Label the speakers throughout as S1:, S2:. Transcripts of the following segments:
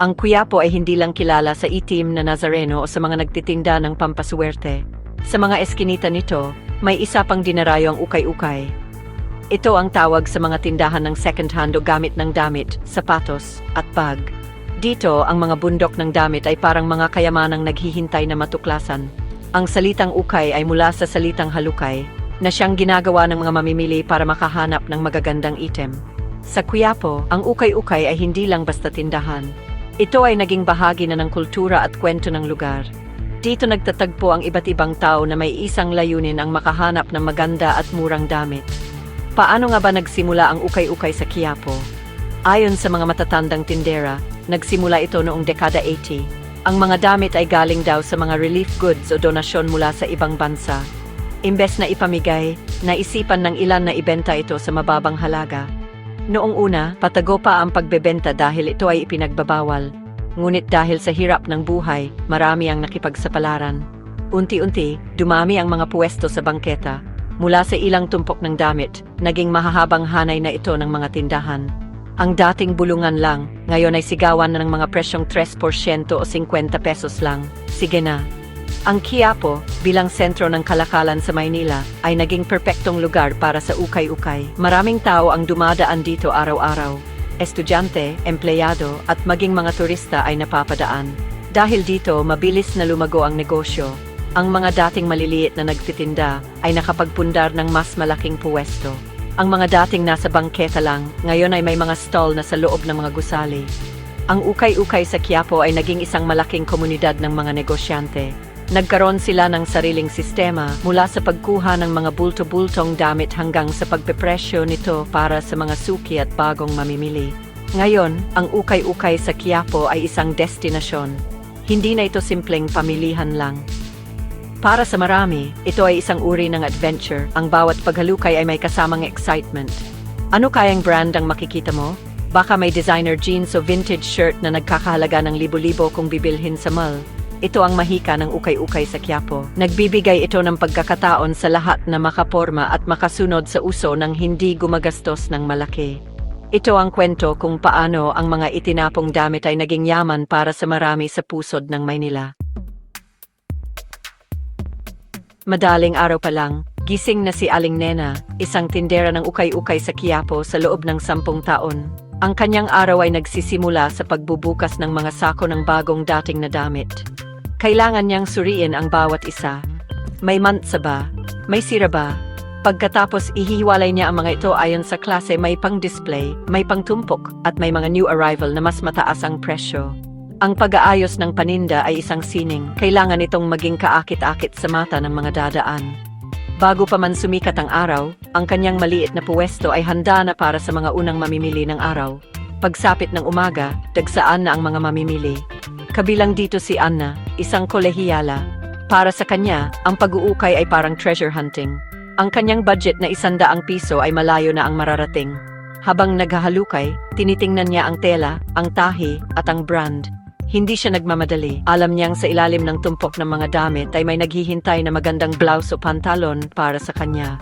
S1: Ang Quiapo ay hindi lang kilala sa itim na Nazareno o sa mga nagtitinda ng pampaswerte. Sa mga eskinita nito, may isa pang dinarayo ang ukay-ukay. Ito ang tawag sa mga tindahan ng second-hand o gamit ng damit, sapatos, at bag. Dito, ang mga bundok ng damit ay parang mga kayamanang naghihintay na matuklasan. Ang salitang ukay ay mula sa salitang halukay, na siyang ginagawa ng mga mamimili para makahanap ng magagandang item. Sa Quiapo, ang ukay-ukay ay hindi lang basta tindahan. Ito ay naging bahagi na ng kultura at kwento ng lugar. Dito nagtatagpo ang iba't ibang tao na may isang layunin ang makahanap ng maganda at murang damit. Paano nga ba nagsimula ang ukay-ukay sa Quiapo? Ayon sa mga matatandang tindera, nagsimula ito noong dekada 80. Ang mga damit ay galing daw sa mga relief goods o donasyon mula sa ibang bansa. Imbes na ipamigay, naisipan ng ilan na ibenta ito sa mababang halaga. Noong una, patago pa ang pagbebenta dahil ito ay ipinagbabawal. Ngunit dahil sa hirap ng buhay, marami ang nakipagsapalaran. Unti-unti, dumami ang mga puwesto sa bangketa. Mula sa ilang tumpok ng damit, naging mahahabang hanay na ito ng mga tindahan. Ang dating bulungan lang, ngayon ay sigawan na ng mga presyong 3% o 50 pesos lang. Sige na. Ang Quiapo, bilang sentro ng kalakalan sa Maynila, ay naging perpektong lugar para sa ukay-ukay. Maraming tao ang dumadaan dito araw-araw. Estudyante, empleyado, at maging mga turista ay napapadaan. Dahil dito, mabilis na lumago ang negosyo. Ang mga dating maliliit na nagtitinda ay nakapagpundar ng mas malaking puwesto. Ang mga dating nasa bangketa lang, ngayon ay may mga stall na sa loob ng mga gusali. Ang ukay-ukay sa Quiapo ay naging isang malaking komunidad ng mga negosyante. Nagkaroon sila ng sariling sistema mula sa pagkuha ng mga bulto-bultong damit hanggang sa pagpepresyo nito para sa mga suki at bagong mamimili. Ngayon, ang ukay-ukay sa Quiapo ay isang destinasyon. Hindi na ito simpleng pamilihan lang. Para sa marami, ito ay isang uri ng adventure. Ang bawat paghalukay ay may kasamang excitement. Ano kayang brand ang makikita mo? Baka may designer jeans o vintage shirt na nagkakahalaga ng libo-libo kung bibilhin sa mall. Ito ang mahika ng ukay-ukay sa Quiapo. Nagbibigay ito ng pagkakataon sa lahat na makaporma at makasunod sa uso ng hindi gumagastos ng malaki. Ito ang kwento kung paano ang mga itinapong damit ay naging yaman para sa marami sa pusod ng Maynila. Madaling araw pa lang, gising na si Aling Nena, isang tindera ng ukay-ukay sa Quiapo sa loob ng sampung taon. Ang kanyang araw ay nagsisimula sa pagbubukas ng mga sako ng bagong dating na damit. Kailangan niyang suriin ang bawat isa. May mantsa ba? May sira ba? Pagkatapos ihiwalay niya ang mga ito ayon sa klase may pang-display, may pang-tumpok, at may mga new arrival na mas mataas ang presyo. Ang pag-aayos ng paninda ay isang sining. Kailangan itong maging kaakit-akit sa mata ng mga dadaan. Bago pa man sumikat ang araw, ang kanyang maliit na puwesto ay handa na para sa mga unang mamimili ng araw. Pagsapit ng umaga, dagsaan na ang mga mamimili. Kabilang dito si Anna, isang kolehiyala. Para sa kanya, ang pag-uukay ay parang treasure hunting. Ang kanyang budget na isandaang piso ay malayo na ang mararating. Habang naghahalukay, tinitingnan niya ang tela, ang tahi, at ang brand. Hindi siya nagmamadali. Alam niyang sa ilalim ng tumpok ng mga damit ay may naghihintay na magandang blouse o pantalon para sa kanya.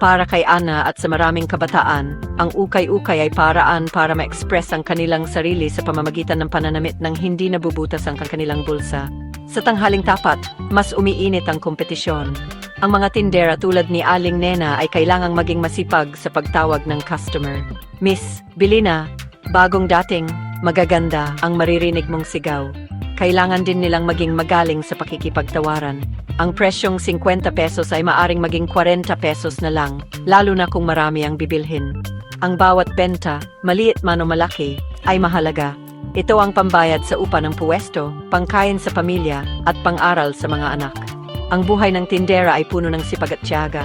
S1: Para kay Ana at sa maraming kabataan, ang ukay-ukay ay paraan para ma-express ang kanilang sarili sa pamamagitan ng pananamit ng hindi nabubutas ang kanilang bulsa. Sa tanghaling tapat, mas umiinit ang kompetisyon. Ang mga tindera tulad ni Aling Nena ay kailangang maging masipag sa pagtawag ng customer. Miss, bili na. Bagong dating, magaganda ang maririnig mong sigaw. Kailangan din nilang maging magaling sa pakikipagtawaran. Ang presyong 50 pesos ay maaring maging 40 pesos na lang, lalo na kung marami ang bibilhin. Ang bawat benta, maliit man o malaki, ay mahalaga. Ito ang pambayad sa upa ng puwesto, pangkain sa pamilya, at pang-aral sa mga anak. Ang buhay ng tindera ay puno ng sipag at tiyaga.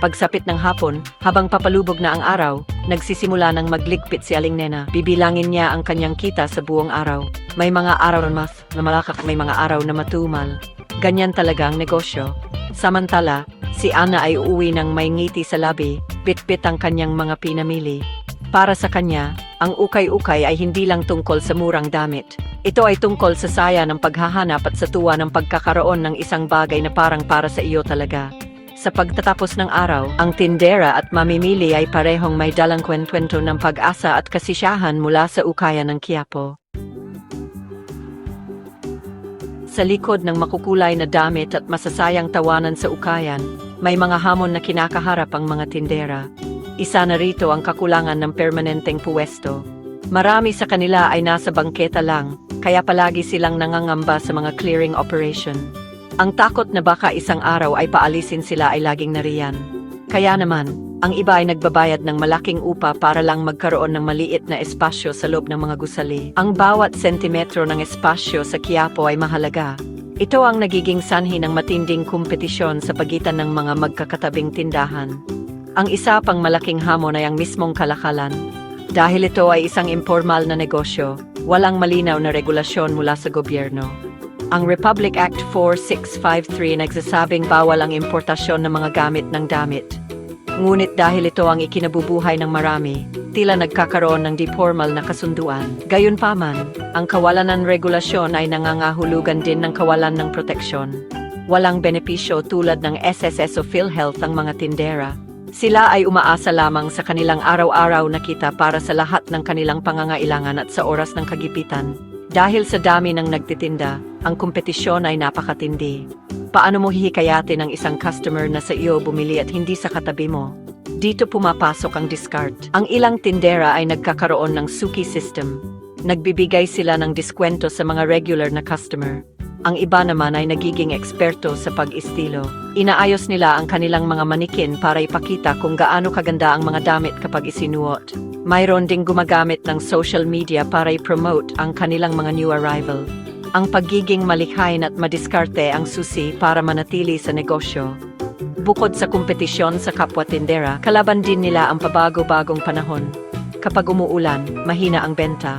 S1: Pagsapit ng hapon, habang papalubog na ang araw, nagsisimula ng magligpit si Aling Nena. Bibilangin niya ang kanyang kita sa buong araw. May mga araw na mas na malakak, may mga araw na matumal. Ganyan talaga ang negosyo. Samantala, si Ana ay uuwi ng may ngiti sa labi, bitbit ang kanyang mga pinamili. Para sa kanya, ang ukay-ukay ay hindi lang tungkol sa murang damit. Ito ay tungkol sa saya ng paghahanap at sa tuwa ng pagkakaroon ng isang bagay na parang para sa iyo talaga. Sa pagtatapos ng araw, ang tindera at mamimili ay parehong may dalang kwentwento ng pag-asa at kasisyahan mula sa ukayan ng Quiapo. Sa likod ng makukulay na damit at masasayang tawanan sa ukayan, may mga hamon na kinakaharap ang mga tindera. Isa na rito ang kakulangan ng permanenteng puwesto. Marami sa kanila ay nasa bangketa lang, kaya palagi silang nangangamba sa mga clearing operation. Ang takot na baka isang araw ay paalisin sila ay laging nariyan. Kaya naman, ang iba ay nagbabayad ng malaking upa para lang magkaroon ng maliit na espasyo sa loob ng mga gusali. Ang bawat sentimetro ng espasyo sa Quiapo ay mahalaga. Ito ang nagiging sanhi ng matinding kompetisyon sa pagitan ng mga magkakatabing tindahan. Ang isa pang malaking hamon ay ang mismong kalakalan. Dahil ito ay isang informal na negosyo, walang malinaw na regulasyon mula sa gobyerno. Ang Republic Act 4653 nagsasabing bawal ang importasyon ng mga gamit ng damit. Ngunit dahil ito ang ikinabubuhay ng marami, tila nagkakaroon ng di-formal na kasunduan. Gayunpaman, ang kawalan ng regulasyon ay nangangahulugan din ng kawalan ng proteksyon. Walang benepisyo tulad ng SSS o PhilHealth ang mga tindera. Sila ay umaasa lamang sa kanilang araw-araw na kita para sa lahat ng kanilang pangangailangan at sa oras ng kagipitan. Dahil sa dami ng nagtitinda, ang kompetisyon ay napakatindi. Paano mo hihikayatin ang isang customer na sa iyo bumili at hindi sa katabi mo? Dito pumapasok ang discard. Ang ilang tindera ay nagkakaroon ng suki system. Nagbibigay sila ng diskwento sa mga regular na customer. Ang iba naman ay nagiging eksperto sa pag-istilo. Inaayos nila ang kanilang mga manikin para ipakita kung gaano kaganda ang mga damit kapag isinuot. Mayroon ding gumagamit ng social media para i-promote ang kanilang mga new arrival. Ang pagiging malikhain at madiskarte ang susi para manatili sa negosyo. Bukod sa kompetisyon sa kapwa tindera, kalaban din nila ang pabago-bagong panahon. Kapag umuulan, mahina ang benta.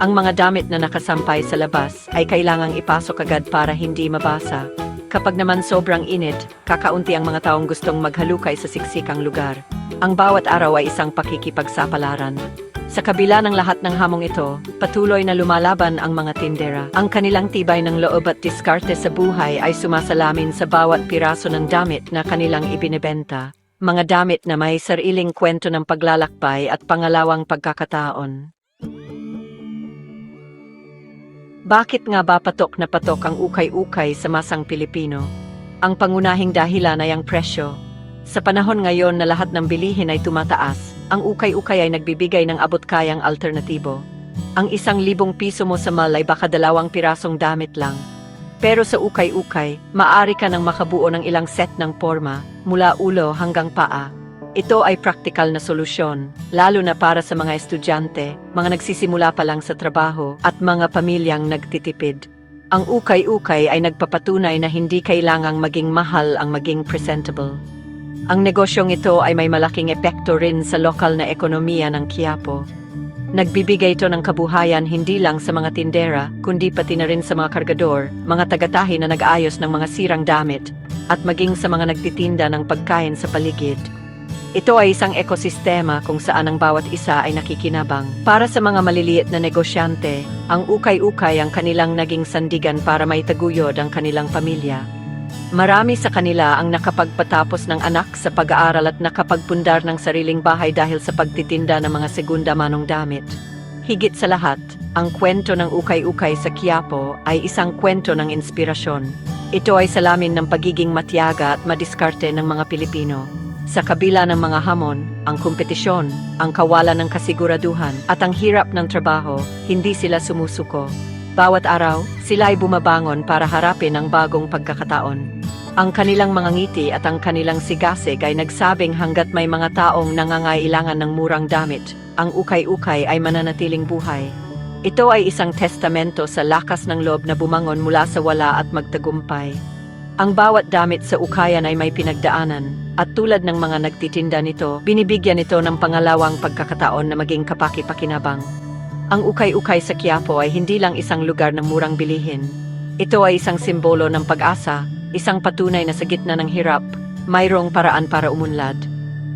S1: Ang mga damit na nakasampay sa labas ay kailangang ipasok agad para hindi mabasa. Kapag naman sobrang init, kakaunti ang mga taong gustong maghalukay sa siksikang lugar. Ang bawat araw ay isang pakikipagsapalaran. Sa kabila ng lahat ng hamong ito, patuloy na lumalaban ang mga tindera. Ang kanilang tibay ng loob at diskarte sa buhay ay sumasalamin sa bawat piraso ng damit na kanilang ibinebenta. Mga damit na may sariling kwento ng paglalakbay at pangalawang pagkakataon. Bakit nga ba patok na patok ang ukay-ukay sa masang Pilipino? Ang pangunahing dahilan ay ang presyo. Sa panahon ngayon na lahat ng bilihin ay tumataas, ang ukay-ukay ay nagbibigay ng abot-kayang alternatibo. Ang isang libong piso mo sa mall ay baka dalawang pirasong damit lang. Pero sa ukay-ukay, maari ka nang makabuo ng ilang set ng forma, mula ulo hanggang paa. Ito ay praktikal na solusyon, lalo na para sa mga estudyante, mga nagsisimula pa lang sa trabaho, at mga pamilyang nagtitipid. Ang ukay-ukay ay nagpapatunay na hindi kailangang maging mahal ang maging presentable. Ang negosyong ito ay may malaking epekto rin sa lokal na ekonomiya ng Quiapo. Nagbibigay ito ng kabuhayan hindi lang sa mga tindera, kundi pati na rin sa mga kargador, mga tagatahi na nag-ayos ng mga sirang damit, at maging sa mga nagtitinda ng pagkain sa paligid. Ito ay isang ekosistema kung saan ang bawat isa ay nakikinabang. Para sa mga maliliit na negosyante, ang ukay-ukay ang kanilang naging sandigan para maitaguyod ang kanilang pamilya. Marami sa kanila ang nakapagpatapos ng anak sa pag-aaral at nakapagpundar ng sariling bahay dahil sa pagtitinda ng mga segunda manong damit. Higit sa lahat, ang kwento ng ukay-ukay sa Quiapo ay isang kwento ng inspirasyon. Ito ay salamin ng pagiging matyaga at madiskarte ng mga Pilipino. Sa kabila ng mga hamon, ang kompetisyon, ang kawalan ng kasiguraduhan, at ang hirap ng trabaho, hindi sila sumusuko. Bawat araw, sila ay bumabangon para harapin ang bagong pagkakataon. Ang kanilang mga ngiti at ang kanilang sigasig ay nagsabing hanggat may mga taong nangangailangan ng murang damit, ang ukay-ukay ay mananatiling buhay. Ito ay isang testamento sa lakas ng loob na bumangon mula sa wala at magtagumpay. Ang bawat damit sa ukayan ay may pinagdaanan, at tulad ng mga nagtitinda nito, binibigyan ito ng pangalawang pagkakataon na maging kapaki-pakinabang. Ang ukay-ukay sa Quiapo ay hindi lang isang lugar ng murang bilihin. Ito ay isang simbolo ng pag-asa, isang patunay na sa gitna ng hirap, mayroong paraan para umunlad.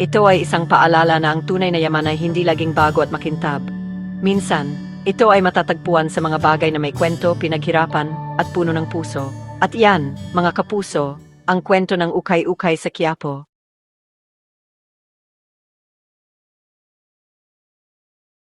S1: Ito ay isang paalala na ang tunay na yaman ay hindi laging bago at makintab. Minsan, ito ay matatagpuan sa mga bagay na may kwento, pinaghirapan, at puno ng puso. At yan, mga kapuso, ang kwento ng ukay-ukay sa Quiapo.